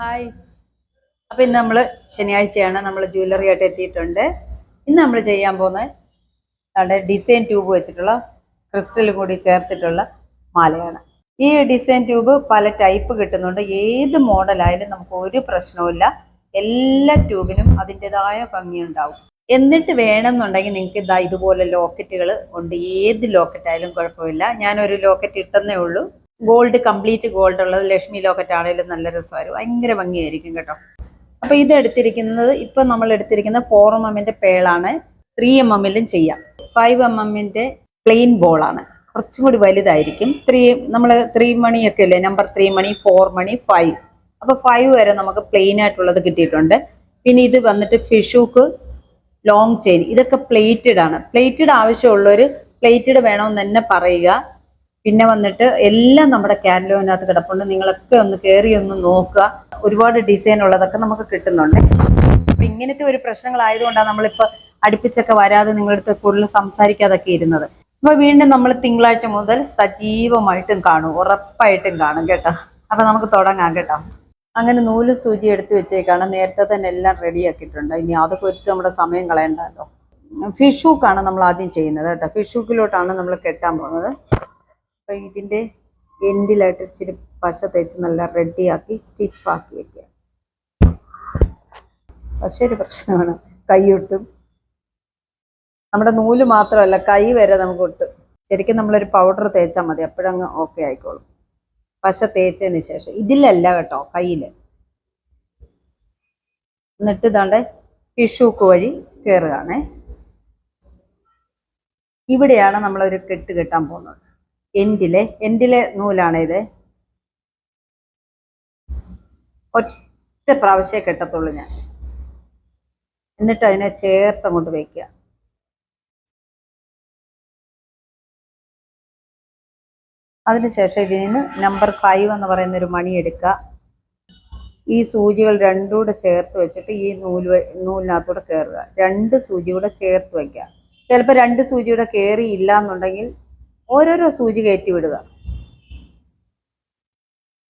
Hi. അപ്പൊ ഇന്ന് നമ്മൾ ശനിയാഴ്ചയാണ് നമ്മൾ ജ്വല്ലറി ആയിട്ട് എത്തിയിട്ടുണ്ട്. ഇന്ന് നമ്മൾ ചെയ്യാൻ പോകുന്നത് ഡിസൈൻ ട്യൂബ് വെച്ചിട്ടുള്ള ക്രിസ്റ്റൽ കൂടി ചേർത്തിട്ടുള്ള മാലയാണ്. ഈ ഡിസൈൻ ട്യൂബ് പല ടൈപ്പ് കിട്ടുന്നുണ്ട്. ഏത് മോഡലായാലും നമുക്ക് ഒരു പ്രശ്നവുമില്ല എല്ലാ ട്യൂബിനും അതിന്റെതായ ഭംഗിയുണ്ടാവും എന്നിട്ട് വേണമെന്നുണ്ടെങ്കിൽ നിങ്ങൾക്ക് ഇതാ ഇതുപോലെ ലോക്കറ്റുകൾ ഉണ്ട്. ഏത് ലോക്കറ്റായാലും കുഴപ്പമില്ല. ഞാനൊരു ലോക്കറ്റ് ഇട്ടെന്നേ ഉള്ളൂ. ഗോൾഡ് കംപ്ലീറ്റ് ഗോൾഡ് ഉള്ളത് ലക്ഷ്മി ലോക്കറ്റ് ആണെങ്കിലും നല്ല രസമായിരുന്നു. ഭയങ്കര ഭംഗിയായിരിക്കും കേട്ടോ. അപ്പൊ ഇത് എടുത്തിരിക്കുന്നത് ഇപ്പൊ നമ്മൾ എടുത്തിരിക്കുന്ന ഫോർ എം എമ്മിന്റെ പേളാണ്. ത്രീ എം എമ്മിലും ചെയ്യാം. ഫൈവ് എം എമ്മിന്റെ പ്ലെയിൻ ബോളാണ് കുറച്ചും കൂടി വലുതായിരിക്കും. ത്രീ നമ്മൾ ത്രീ മണിയൊക്കെ അല്ലേ? നമ്പർ ത്രീ മണി ഫോർ മണി ഫൈവ് അപ്പൊ ഫൈവ് വരെ നമുക്ക് പ്ലെയിൻ ആയിട്ടുള്ളത് കിട്ടിയിട്ടുണ്ട്. പിന്നെ ഇത് വന്നിട്ട് ഫിഷൂക്ക് ലോങ് ചെയിൻ ഇതൊക്കെ പ്ലേറ്റഡ് ആണ്. പ്ലേറ്റഡ് ആവശ്യമുള്ളവർ പ്ലേറ്റഡ് വേണമെന്ന് തന്നെ പറയുക. പിന്നെ വന്നിട്ട് എല്ലാം നമ്മുടെ കാറ്റലോഗിനകത്ത് കിടപ്പുണ്ട്. നിങ്ങളൊക്കെ ഒന്ന് കയറി ഒന്ന് നോക്കുക. ഒരുപാട് ഡിസൈൻ ഉള്ളതൊക്കെ നമുക്ക് കിട്ടുന്നുണ്ട്. അപ്പൊ ഇങ്ങനത്തെ ഒരു പ്രശ്നങ്ങളായതുകൊണ്ടാണ് നമ്മളിപ്പോ അടുപ്പിച്ചൊക്കെ വരാതെ നിങ്ങളടുത്ത് കൂടുതൽ സംസാരിക്കാതൊക്കെ ഇരുന്നത്. അപ്പൊ വീണ്ടും നമ്മൾ തിങ്കളാഴ്ച മുതൽ സജീവമായിട്ടും കാണും. ഉറപ്പായിട്ടും കാണും കേട്ടോ. അപ്പൊ നമുക്ക് തുടങ്ങാം കേട്ടോ. അങ്ങനെ നൂൽ സൂചി എടുത്ത് വെച്ചേക്കാണ്. നേരത്തെ തന്നെ എല്ലാം റെഡിയാക്കിയിട്ടുണ്ട് ഇനി അതൊക്കെ ഒരുത്ത് നമ്മുടെ സമയം കളയണ്ടല്ലോ. ഫിഷൂക്കാണ് നമ്മൾ ആദ്യം ചെയ്യുന്നത് കേട്ടോ. ഫിഷൂക്കിലോട്ടാണ് നമ്മൾ കെട്ടാൻ പോകുന്നത്. അപ്പൊ ഇതിന്റെ എൻഡിലായിട്ട് ഇച്ചിരി പശ തേച്ച് നല്ല റെഡിയാക്കി സ്റ്റിഫാക്കി വയ്ക്കുക പശ ഒരു പ്രശ്നമാണ്. കൈയൊട്ടും നമ്മുടെ നൂൽ മാത്രമല്ല കൈ വരെ നമുക്ക് ഒട്ടും. ശരിക്കും നമ്മളൊരു പൗഡർ തേച്ചാൽ മതി അപ്പോഴങ്ങ് ഓക്കെ ആയിക്കോളും. പശ തേച്ചതിന് ശേഷം ഇതിലല്ല കേട്ടോ കയ്യിൽ എന്നിട്ട് ഇതാണ്ട് ഫിഷൂക്ക് വഴി കയറുകയാണേ ഇവിടെയാണ് നമ്മളൊരു കെട്ട് കെട്ടാൻ പോകുന്നത്. എൻഡിലെ എൻഡിലെ നൂലാണ് ഇത് ഒറ്റ പ്രാവശ്യമേ കെട്ടത്തുള്ളൂ ഞാൻ. എന്നിട്ട് അതിനെ ചേർത്ത് അങ്ങോട്ട് വയ്ക്കുക അതിനുശേഷം ഇതിൽ നിന്ന് നമ്പർ ഫൈവ് എന്ന് പറയുന്ന ഒരു മണി എടുക്കുക. ഈ സൂചികൾ രണ്ടും കൂടെ ചേർത്ത് വെച്ചിട്ട് ഈ നൂൽ നൂലിനകത്തൂടെ കയറുക രണ്ട് സൂചി കൂടെ ചേർത്ത് വയ്ക്കുക ചിലപ്പോൾ രണ്ട് സൂചിയുടെ കയറിയില്ല എന്നുണ്ടെങ്കിൽ ഓരോരോ സൂചി കയറ്റി വിടുക.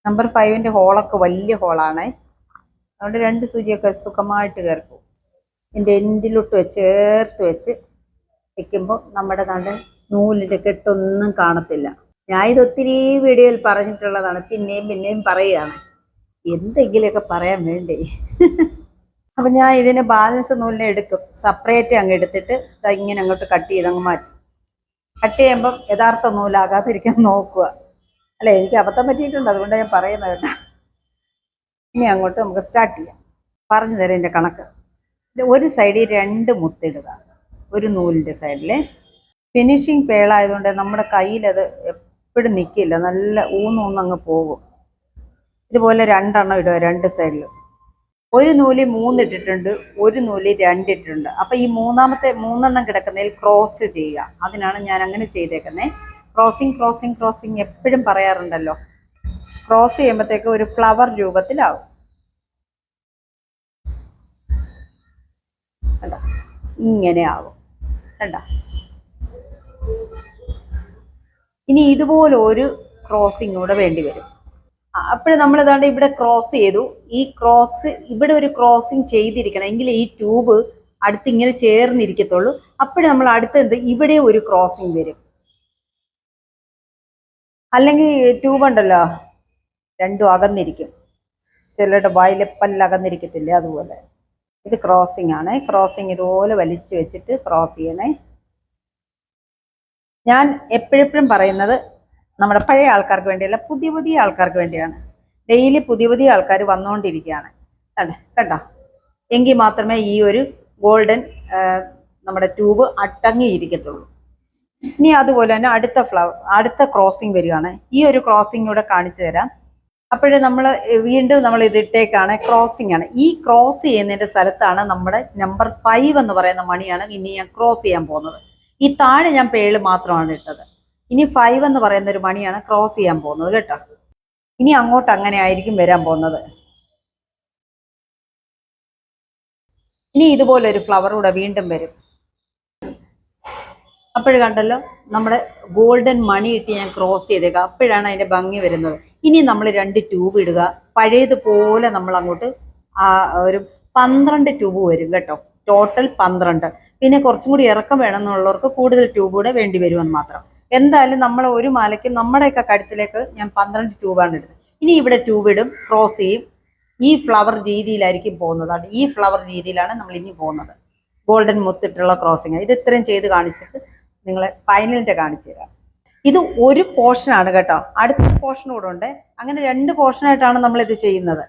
നമ്പർ ഫൈവിന്റെ ഹോളൊക്കെ വലിയ ഹോളാണ് അതുകൊണ്ട് രണ്ട് സൂചിയൊക്കെ സുഖമായിട്ട് കയറിപ്പോകും ഇതിന്റെ എൻഡിലോട്ട് വെച്ച് ചേർത്ത് വെച്ച് വെക്കുമ്പോൾ നമ്മുടെ നാട് നൂലിന്റെ കെട്ടൊന്നും കാണത്തില്ല. ഞാൻ ഇത് ഒത്തിരി വീഡിയോയിൽ പറഞ്ഞിട്ടുള്ളതാണ്. പിന്നെയും പിന്നെയും പറയുകയാണ്. എന്തെങ്കിലുമൊക്കെ പറയാൻ വേണ്ടേ? അപ്പൊ ഞാൻ ഇതിന് ബാലൻസ് നൂലിനെ എടുക്കും. സെപ്പറേറ്റ് അങ്ങ് എടുത്തിട്ട് ഇങ്ങനെ അങ്ങോട്ട് കട്ട് ചെയ്ത് അങ്ങ് മാറ്റും. കട്ട് ചെയ്യുമ്പം യഥാർത്ഥ നൂലാകാതിരിക്കാൻ നോക്കുക. അല്ലേ എനിക്ക് അബദ്ധം പറ്റിയിട്ടുണ്ട് അതുകൊണ്ട് ഞാൻ പറയുന്നത് കേട്ടോ. ഇനി അങ്ങോട്ട് നമുക്ക് സ്റ്റാർട്ട് ചെയ്യാം. പറഞ്ഞു തരാം എന്റെ കണക്ക്. ഒരു സൈഡിൽ രണ്ട് മുത്തിടുക. ഒരു നൂലിന്റെ സൈഡിൽ ഫിനിഷിങ് പേളായതുകൊണ്ട് നമ്മുടെ കയ്യിലത് എപ്പോഴും നിൽക്കില്ല നല്ല ഊന്നൂന്നങ്ങ് പോകും. ഇതുപോലെ രണ്ടെണ്ണം ഇടുക രണ്ട് സൈഡിലും ഒരു നൂൽ മൂന്നിട്ടിട്ടുണ്ട് ഒരു നൂൽ രണ്ടിട്ടിട്ടുണ്ട്. അപ്പൊ ഈ മൂന്നാമത്തെ മൂന്നെണ്ണം കിടക്കുന്നതിൽ ക്രോസ് ചെയ്യുക. അതിനാണ് ഞാൻ അങ്ങനെ ചെയ്തേക്കുന്നത് ക്രോസിങ് ക്രോസിങ് ക്രോസിങ് എപ്പോഴും പറയാറുണ്ടല്ലോ. ക്രോസ് ചെയ്യുമ്പോഴത്തേക്ക് ഒരു ഫ്ലവർ രൂപത്തിലാവും. കണ്ടോ? ഇങ്ങനെ ആവും. കണ്ടോ? ഇനി ഇതുപോലെ ഒരു ക്രോസിങ് കൂടെ വേണ്ടി വരും. അപ്പോഴും നമ്മൾ ഏതാണ്ട് ഇവിടെ ക്രോസ് ചെയ്തു. ഈ ക്രോസ് ഇവിടെ ഒരു ക്രോസിങ് ചെയ്തിരിക്കണം. എങ്കിൽ ഈ ട്യൂബ് അടുത്ത് ഇങ്ങനെ ചേർന്നിരിക്കത്തുള്ളൂ. അപ്പോഴും നമ്മൾ അടുത്ത് എന്ത് ഇവിടെ ഒരു ക്രോസിങ് വരും. അല്ലെങ്കിൽ ട്യൂബ് ഉണ്ടല്ലോ? രണ്ടും അകന്നിരിക്കും. ചിലരുടെ വായിലെ പല്ല് അകന്നിരിക്കത്തില്ലേ അതുപോലെ. ഇത് ക്രോസിംഗ് ആണ്. ക്രോസിംഗ് ഇതുപോലെ വലിച്ചു വെച്ചിട്ട് ക്രോസ് ചെയ്യണേ. ഞാൻ എപ്പോഴെപ്പോഴും പറയുന്നത് നമ്മുടെ പഴയ ആൾക്കാർക്ക് വേണ്ടിയല്ല പുതിയ പുതിയ ആൾക്കാർക്ക് വേണ്ടിയാണ്. ഡെയിലി പുതിയ പുതിയ ആൾക്കാർ വന്നുകൊണ്ടിരിക്കുകയാണ് കണ്ടേ? കണ്ടോ? എങ്കിൽ മാത്രമേ ഈ ഒരു ഗോൾഡൻ നമ്മുടെ ട്യൂബ് അട്ടങ്ങിയിരിക്കത്തുള്ളൂ ഇനി അതുപോലെ തന്നെ അടുത്ത ഫ്ലവർ അടുത്ത ക്രോസിംഗ് വരികയാണ്. ഈ ഒരു ക്രോസിംഗ് കൂടെ കാണിച്ചു തരാം. അപ്പോഴേ നമ്മൾ വീണ്ടും നമ്മൾ ഇതിട്ടേക്കാണ് ക്രോസിംഗ് ആണ്. ഈ ക്രോസ് ചെയ്യുന്നതിന്റെ സ്ഥലത്താണ് നമ്മുടെ നമ്പർ ഫൈവ് എന്ന് പറയുന്ന മണിയാണ് ഇനി ഞാൻ ക്രോസ് ചെയ്യാൻ പോകുന്നത്. ഈ താഴെ ഞാൻ പേൾ മാത്രമാണ് ഇട്ടത്. ഇനി ഫൈവ് എന്ന് പറയുന്ന ഒരു മണിയാണ് ക്രോസ് ചെയ്യാൻ പോകുന്നത് കേട്ടോ. ഇനി അങ്ങോട്ട് അങ്ങനെ ആയിരിക്കും വരാൻ പോകുന്നത്. ഇനി ഇതുപോലെ ഒരു ഫ്ലവർ കൂടെ വീണ്ടും വരും. അപ്പോഴ് കണ്ടല്ലോ നമ്മുടെ ഗോൾഡൻ മണി ഇട്ട് ഞാൻ ക്രോസ് ചെയ്തേക്കാം. അപ്പോഴാണ് അതിന്റെ ഭംഗി വരുന്നത്. ഇനി നമ്മൾ രണ്ട് ട്യൂബ് ഇടുക. പഴയതുപോലെ നമ്മൾ അങ്ങോട്ട് ഒരു പന്ത്രണ്ട് ട്യൂബ് വരും കേട്ടോ. ടോട്ടൽ പന്ത്രണ്ട്. പിന്നെ കുറച്ചും കൂടി ഇറക്കം വേണമെന്നുള്ളവർക്ക് കൂടുതൽ ട്യൂബ് കൂടെ വേണ്ടി വരുമെന്ന് മാത്രം. എന്തായാലും നമ്മൾ ഒരു മാലയ്ക്ക് നമ്മുടെയൊക്കെ കഴുത്തിലേക്ക് ഞാൻ പന്ത്രണ്ട് ട്യൂബാണ് ഇടുന്നത്. ഇനി ഇവിടെ ട്യൂബ് ഇടും ക്രോസ് ചെയ്യും. ഈ ഫ്ലവർ രീതിയിലായിരിക്കും പോകുന്നത്. ഈ ഫ്ലവർ രീതിയിലാണ് നമ്മൾ ഇനി പോകുന്നത്. ഗോൾഡൻ മുത്തിട്ടുള്ള ക്രോസിങ്. ഇത് ഇത്രയും ചെയ്ത് കാണിച്ചിട്ട് നിങ്ങളെ ഫൈനലിന്റെ കാണിച്ചു തരാം. ഇത് ഒരു പോർഷനാണ് കേട്ടോ. അടുത്ത പോർഷൻ കൂടെ ഉണ്ട്. അങ്ങനെ രണ്ട് പോർഷനായിട്ടാണ് നമ്മൾ ഇത് ചെയ്യുന്നത്.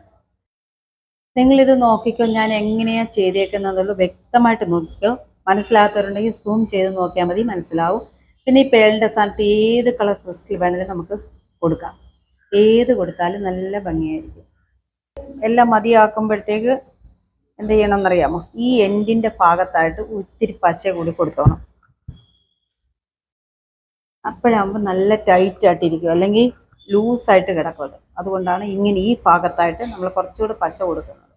നിങ്ങൾ ഇത് നോക്കിക്കോ. ഞാൻ എങ്ങനെയാ ചെയ്തേക്കുന്നതെന്ന് വ്യക്തമായിട്ട് നോക്കിക്കോ. മനസ്സിലാകാത്തവരുണ്ടെങ്കിൽ സൂം ചെയ്ത് നോക്കിയാൽ മതി. മനസ്സിലാവും. പിന്നെ ഈ പേളിന്റെ സ്ഥാനത്ത് ഏത് കളർ ക്രിസ്റ്റൽ വേണമെങ്കിലും നമുക്ക് കൊടുക്കാം. ഏത് കൊടുത്താലും നല്ല ഭംഗിയായിരിക്കും. എല്ലാം മതിയാക്കുമ്പോഴത്തേക്ക് എന്ത് ചെയ്യണമെന്നറിയാമോ? ഈ എൻഡിന്റെ ഭാഗത്തായിട്ട് ഒത്തിരി പശ കൂടി കൊടുത്തോണം. അപ്പോഴാകുമ്പോൾ നല്ല ടൈറ്റ് ആയിട്ടിരിക്കും. അല്ലെങ്കിൽ ലൂസായിട്ട് കിടക്കുന്നത് അത് അതുകൊണ്ടാണ് ഇങ്ങനെ ഈ ഭാഗത്തായിട്ട് നമ്മൾ കുറച്ചുകൂടി പശ കൊടുക്കുന്നത്.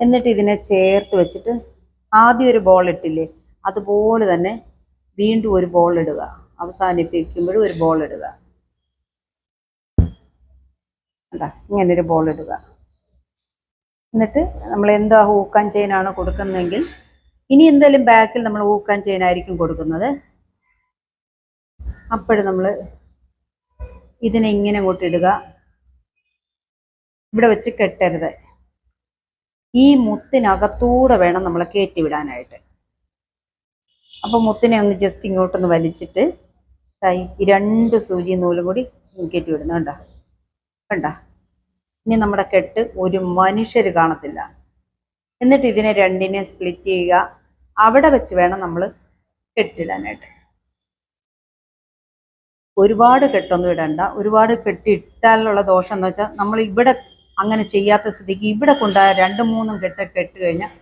എന്നിട്ട് ഇതിനെ ചേർത്ത് വെച്ചിട്ട് ആദ്യം ഒരു ബോൾ ഇട്ടില്ലേ അതുപോലെ തന്നെ വീണ്ടും ഒരു ബോൾ ഇടുക. അവസാനിപ്പിക്കുമ്പോഴും ഒരു ബോൾ ഇടുക. ഇങ്ങനെ ഒരു ബോൾ ഇടുക. എന്നിട്ട് നമ്മൾ എന്താ ഊക്കാൻ ചെയിനാണ് കൊടുക്കുന്നതെങ്കിൽ ഇനി എന്തായാലും ബാക്കിൽ നമ്മൾ ഊക്കാൻ ചെയിൻ ആയിരിക്കും കൊടുക്കുന്നത്. അപ്പോഴും നമ്മൾ ഇതിനെ ഇങ്ങനെ അങ്ങോട്ട് ഇടുക. ഇവിടെ വെച്ച് കെട്ടരുത്. ഈ മുത്തിനകത്തൂടെ വേണം നമ്മളെ കയറ്റി വിടാനായിട്ട്. അപ്പൊ മുത്തിനെ ഒന്ന് ജസ്റ്റ് ഇങ്ങോട്ടൊന്ന് വലിച്ചിട്ട് തൈ രണ്ട് സൂചി നൂലും കൂടി കയറ്റി വിടുന്നു കണ്ട? കണ്ട? ഇനി നമ്മുടെ കെട്ട് ഒരു മനുഷ്യർ കാണത്തില്ല. എന്നിട്ട് ഇതിനെ രണ്ടിനെ സ്പ്ലിറ്റ് ചെയ്യുക. അവിടെ വെച്ച് വേണം നമ്മൾ കെട്ടിടാനായിട്ട്. ഒരുപാട് കെട്ടൊന്നും ഇടണ്ട. ഒരുപാട് കെട്ടിട്ടാലുള്ള ദോഷം എന്ന് വെച്ചാൽ നമ്മൾ ഇവിടെ അങ്ങനെ ചെയ്യാത്ത സ്ഥിതിക്ക് ഇവിടെ കൊണ്ടുപോയ രണ്ട് മൂന്നും കെട്ട് കെട്ട് കഴിഞ്ഞാൽ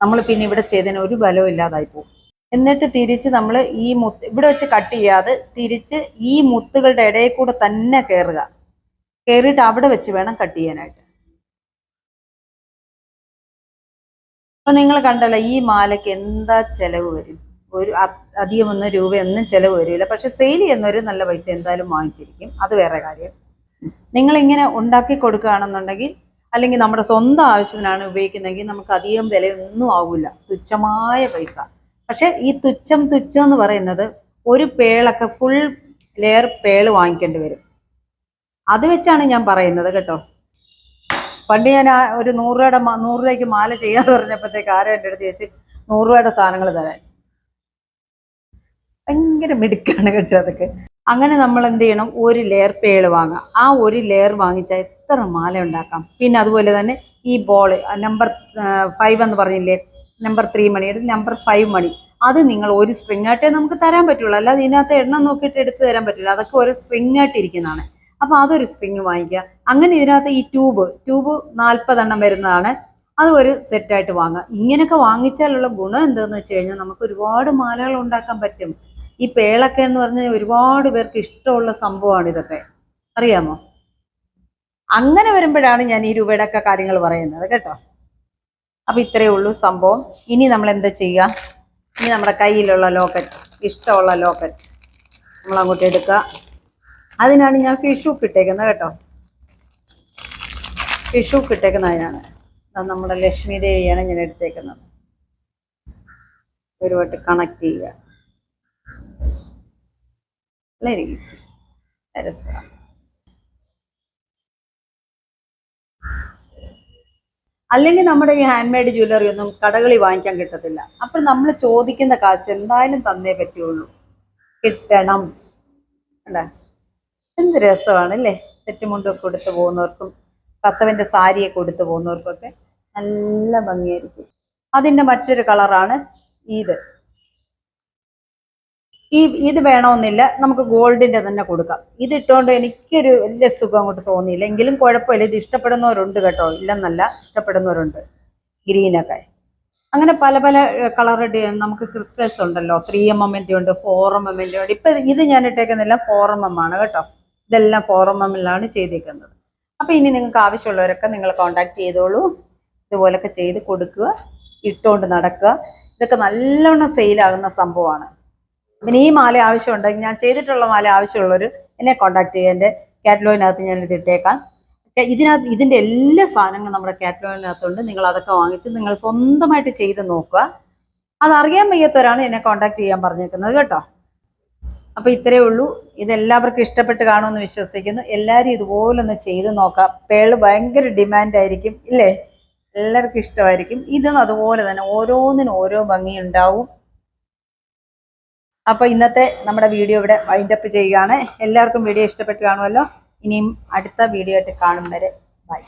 നമ്മൾ പിന്നെ ഇവിടെ ചെയ്തതിന് ഒരു ബലവും ഇല്ലാതായി പോകും. എന്നിട്ട് തിരിച്ച് നമ്മൾ ഈ മുത്ത് ഇവിടെ വെച്ച് കട്ട് ചെയ്യാതെ തിരിച്ച് ഈ മുത്തുകളുടെ ഇടയിൽ കൂടെ തന്നെ കയറുക കയറിയിട്ട് അവിടെ വെച്ച് വേണം കട്ട് ചെയ്യാനായിട്ട്. അപ്പൊ നിങ്ങൾ കണ്ടല്ലോ ഈ മാലയ്ക്ക് എന്താ ചെലവ് വരും? ഒരു അധികമൊന്നും രൂപയൊന്നും ചെലവ് വരില്ല. പക്ഷെ സെയിൽ ചെയ്യുന്നവർ നല്ല പൈസ എന്തായാലും വാങ്ങിച്ചിരിക്കും. അത് വേറെ കാര്യം. നിങ്ങൾ ഇങ്ങനെ ഉണ്ടാക്കി കൊടുക്കുകയാണെന്നുണ്ടെങ്കിൽ അല്ലെങ്കിൽ നമ്മുടെ സ്വന്തം ആവശ്യത്തിനാണ് ഉപയോഗിക്കുന്നതെങ്കിൽ നമുക്ക് അധികം വിലയൊന്നും ആവില്ല തുച്ഛമായ പൈസ. പക്ഷെ ഈ തുച്ഛം തുച്ഛം എന്ന് പറയുന്നത് ഒരു പേളൊക്കെ ഫുൾ ലെയർ പേൾ വാങ്ങിക്കേണ്ടി വരും. അത് വെച്ചാണ് ഞാൻ പറയുന്നത് കേട്ടോ. പണ്ട് ഞാൻ ആ ഒരു നൂറ് രൂപയുടെ നൂറ് രൂപയ്ക്ക് മാല ചെയ്യാന്ന് പറഞ്ഞപ്പോഴത്തേക്ക് ആരോ എന്റെ അടുത്ത് ചോദിച്ച് നൂറ് രൂപയുടെ സാധനങ്ങൾ തരാൻ. ഭയങ്കര മിടുക്കാണ് കേട്ടോ അതൊക്കെ. അങ്ങനെ നമ്മൾ എന്ത് ചെയ്യണം? ഒരു ലെയർ പേൾ വാങ്ങാം ആ ഒരു ലെയർ വാങ്ങിച്ചാൽ എത്ര മാല ഉണ്ടാക്കാം? പിന്നെ അതുപോലെ തന്നെ ഈ ബോൾ നമ്പർ ഫൈവ് എന്ന് പറഞ്ഞില്ലേ? നമ്പർ ത്രീ മണി അല്ലെങ്കിൽ നമ്പർ ഫൈവ് മണി. അത് നിങ്ങൾ ഒരു സ്ട്രിങ് ആയിട്ടേ നമുക്ക് തരാൻ പറ്റുള്ളൂ. അല്ലാതെ ഇതിനകത്ത് എണ്ണം നോക്കിയിട്ട് എടുത്ത് തരാൻ പറ്റില്ല. അതൊക്കെ ഒരു സ്ട്രിങ് ആയിട്ട് ഇരിക്കുന്നതാണ്. അപ്പൊ അതൊരു സ്പ്രിംഗ് വാങ്ങിക്കുക. അങ്ങനെ ഇതിനകത്ത് ഈ ട്യൂബ് ട്യൂബ് നാൽപ്പതെണ്ണം വരുന്നതാണ്. അത് ഒരു സെറ്റായിട്ട് വാങ്ങുക. ഇങ്ങനെയൊക്കെ വാങ്ങിച്ചാലുള്ള ഗുണം എന്താണെന്ന് വെച്ച് കഴിഞ്ഞാൽ നമുക്ക് ഒരുപാട് മാലകൾ ഉണ്ടാക്കാൻ പറ്റും. ഈ പേളൊക്കെ എന്ന് പറഞ്ഞാൽ ഒരുപാട് പേർക്ക് ഇഷ്ടമുള്ള സംഭവമാണ് ഇതൊക്കെ. അറിയാമോ? അങ്ങനെ വരുമ്പോഴാണ് ഞാൻ ഈ രൂപയുടെ ഒക്കെ കാര്യങ്ങൾ പറയുന്നത്. കേട്ടോ? അപ്പൊ ഇത്രയേ ഉള്ളൂ സംഭവം. ഇനി നമ്മൾ എന്താ ചെയ്യുക ഇനി നമ്മുടെ കയ്യിലുള്ള ലോക്കറ്റ് ഇഷ്ടമുള്ള ലോക്കറ്റ് നമ്മൾ അങ്ങോട്ട് എടുക്കുക. അതിനാണ് ഞാൻ ഫിഷ് ഹുക്ക് ഇട്ടേക്കുന്നത് കേട്ടോ. ഫിഷ് ഹുക്ക് ഇട്ടേക്കുന്നതിനാണ് നമ്മുടെ ലക്ഷ്മി ദേവിയാണ് ഞാൻ എടുത്തേക്കുന്നത്. ഒരു വട്ട് കണക്ട് ചെയ്യുക. വളരെ ഈസി രസമാണ് അല്ലെങ്കിൽ നമ്മുടെ ഈ ഹാൻഡ് മെയ്ഡ് ജ്വല്ലറി ഒന്നും കടകളിൽ വാങ്ങിക്കാൻ കിട്ടത്തില്ല. അപ്പോൾ നമ്മൾ ചോദിക്കുന്ന കാശ് എന്തായാലും തന്നേ പറ്റുള്ളൂ. കിട്ടണം. അല്ലേ? എന്ത് രസമാണ് അല്ലേ? സെറ്റ് മുണ്ടൊക്കെ കൊടുത്തു പോകുന്നവർക്കും കസവിന്റെ സാരിയൊക്കെ കൊടുത്തു പോകുന്നവർക്കൊക്കെ നല്ല ഭംഗിയായിരിക്കും. അതിന്റെ മറ്റൊരു കളറാണ് ഇത്. ഈ ഇത് വേണമെന്നില്ല നമുക്ക് ഗോൾഡിന്റെ തന്നെ കൊടുക്കാം. ഇത് ഇട്ടുകൊണ്ട് എനിക്കൊരു വലിയ സുഖം അങ്ങോട്ട് തോന്നിയില്ല. എങ്കിലും കുഴപ്പമില്ല ഇത് ഇഷ്ടപ്പെടുന്നവരുണ്ട് കേട്ടോ. ഇല്ലെന്നല്ല ഇഷ്ടപ്പെടുന്നവരുണ്ട്. ഗ്രീനൊക്കെ. അങ്ങനെ പല പല കളർ നമുക്ക് ക്രിസ്റ്റൽസ് ഉണ്ടല്ലോ. ത്രീ എം എമ്മിന്റെ ഉണ്ട് ഫോർ എം എമ്മിന്റെ ഉണ്ട്. ഇപ്പൊ ഇത് ഞാൻ ഇട്ടേക്കുന്നെല്ലാം ഫോർ എം എം ആണ് കേട്ടോ. ഇതെല്ലാം ഫോർ എം എമ്മിലാണ് ചെയ്തേക്കുന്നത്. അപ്പൊ ഇനി നിങ്ങൾക്ക് ആവശ്യമുള്ളവരൊക്കെ നിങ്ങൾ കോണ്ടാക്ട് ചെയ്തോളൂ. ഇതുപോലൊക്കെ ചെയ്ത് കൊടുക്കുക. ഇട്ടുകൊണ്ട് നടക്കുക. ഇതൊക്കെ നല്ലവണ്ണം സെയിലാകുന്ന സംഭവമാണ്. പിന്നെ ഈ മാല ആവശ്യമുണ്ടെങ്കിൽ ഞാൻ ചെയ്തിട്ടുള്ള മാല ആവശ്യമുള്ളവർ എന്നെ കോണ്ടാക്ട് ചെയ്യുക. എന്റെ കാറ്റലോഗിനകത്ത് ഞാനിത് ഇട്ടേക്കാം. ഒക്കെ ഇതിനകത്ത് ഇതിന്റെ എല്ലാ സാധനങ്ങളും നമ്മുടെ കാറ്റലോഗിനകത്തുണ്ട്. നിങ്ങൾ അതൊക്കെ വാങ്ങിച്ച് നിങ്ങൾ സ്വന്തമായിട്ട് ചെയ്ത് നോക്കുക. അതറിയാൻ വയ്യാത്തവരാണ് എന്നെ കോൺടാക്ട് ചെയ്യാൻ പറഞ്ഞേക്കുന്നത് കേട്ടോ. അപ്പോൾ ഇത്രയേ ഉള്ളൂ. ഇതെല്ലാവർക്കും ഇഷ്ടപ്പെട്ട് കാണുമെന്ന് വിശ്വസിക്കുന്നു. എല്ലാവരും ഇതുപോലെ ഒന്ന് ചെയ്ത് നോക്കാം. പേൾ ഭയങ്കര ഡിമാൻഡായിരിക്കും ഇല്ലേ? എല്ലാവർക്കും ഇഷ്ടമായിരിക്കും. ഇതും അതുപോലെ തന്നെ ഓരോന്നിനും ഓരോ ഭംഗി ഉണ്ടാവും അപ്പൊ ഇന്നത്തെ നമ്മുടെ വീഡിയോ ഇവിടെ വൈൻഡ് അപ്പ് ചെയ്യുകയാണ്. എല്ലാവർക്കും വീഡിയോ ഇഷ്ടപ്പെട്ട് കാണുമല്ലോ. ഇനിയും അടുത്ത വീഡിയോ ആയിട്ട് കാണും വരെ. ബൈ